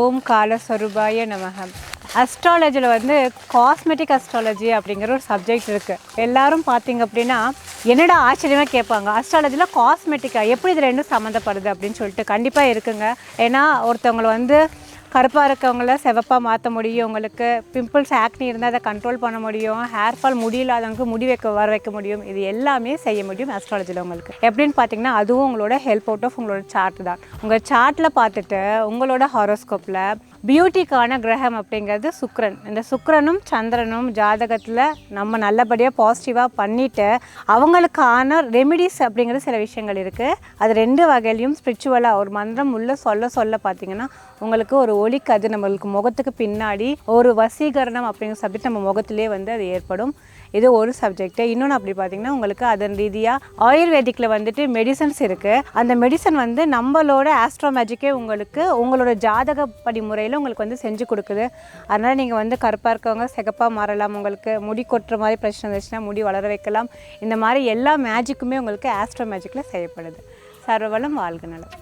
ஓம் காலஸ்வரூபாய நமகம் அஸ்ட்ராலஜியில் வந்து cosmetic astrology அப்படிங்கிற ஒரு சப்ஜெக்ட் இருக்குது எல்லாரும் பார்த்தீங்க அப்படின்னா என்னடா ஆச்சரியமாக கேட்பாங்க. அஸ்ட்ராலஜியில் காஸ்மெட்டிக்காக எப்படி இது ரெண்டும் சம்மந்தப்படுது அப்படின்னு சொல்லிட்டு கண்டிப்பாக இருக்குங்க. ஏன்னா ஒருத்தவங்களை வந்து கருப்பாக இருக்கவங்கள சிவப்பாக மாற்ற முடியும். உங்களுக்கு பிம்பிள்ஸ் ஆக்னி இருந்தால் அதை கண்ட்ரோல் பண்ண முடியும். ஹேர் ஃபால் முடியில்லாதவங்களுக்கு முடி வைக்க வர வைக்க முடியும். இது எல்லாமே செய்ய முடியும் அஸ்ட்ராலஜியில் உங்களுக்கு. எப்படின்னு பார்த்தீங்கன்னா அதுவும் உங்களோட ஹெல்ப் அவுட் ஆஃப் உங்களோட சார்ட் தான். உங்கள் சார்ட்டில் பார்த்துட்டு உங்களோட ஹாரோஸ்கோப்பில் பியூட்டிக்கான கிரகம் அப்படிங்கிறது சுக்ரன் இந்த சுக்ரனும் சந்திரனும் ஜாதகத்தில் நம்ம நல்லபடியாக பாசிட்டிவாக பண்ணிவிட்டு அவங்களுக்கான ரெமிடிஸ் அப்படிங்கிற சில விஷயங்கள் இருக்குது அது ரெண்டு வகையிலையும் ஸ்பிரிச்சுவலாக ஒரு மந்திரம் உள்ள சொல்ல சொல்ல பார்த்தீங்கன்னா உங்களுக்கு ஒரு ஒளி நம்மளுக்கு முகத்துக்கு பின்னாடி ஒரு வசீகரணம் அப்படிங்கிற சப்ஜெக்ட் நம்ம முகத்திலே வந்து அது ஏற்படும். இது ஒரு சப்ஜெக்ட்டு இன்னொன்று அப்படி பார்த்தீங்கன்னா உங்களுக்கு அதன் ரீதியாக ஆயுர்வேதிக்கில் வந்துட்டு மெடிசன்ஸ் இருக்குது அந்த மெடிசன் வந்து நம்மளோட ஆஸ்ட்ரோ மேஜிக்கே உங்களுக்கு உங்களோட ஜாதகப்படி முறையில் உங்களுக்கு வந்து செஞ்சு கொடுக்குது. அதனால் நீங்கள் வந்து கருப்பாக இருக்கவங்க சிகப்பாக மாறலாம் உங்களுக்கு முடி கொட்டுற மாதிரி பிரச்சனை இருந்துச்சுன்னா முடி வளர வைக்கலாம். இந்த மாதிரி எல்லா மேஜிக்குமே உங்களுக்கு ஆஸ்ட்ரோ மேஜிக்கில் செய்யப்படுது. சர்வவளம் வாழ்க நலம்.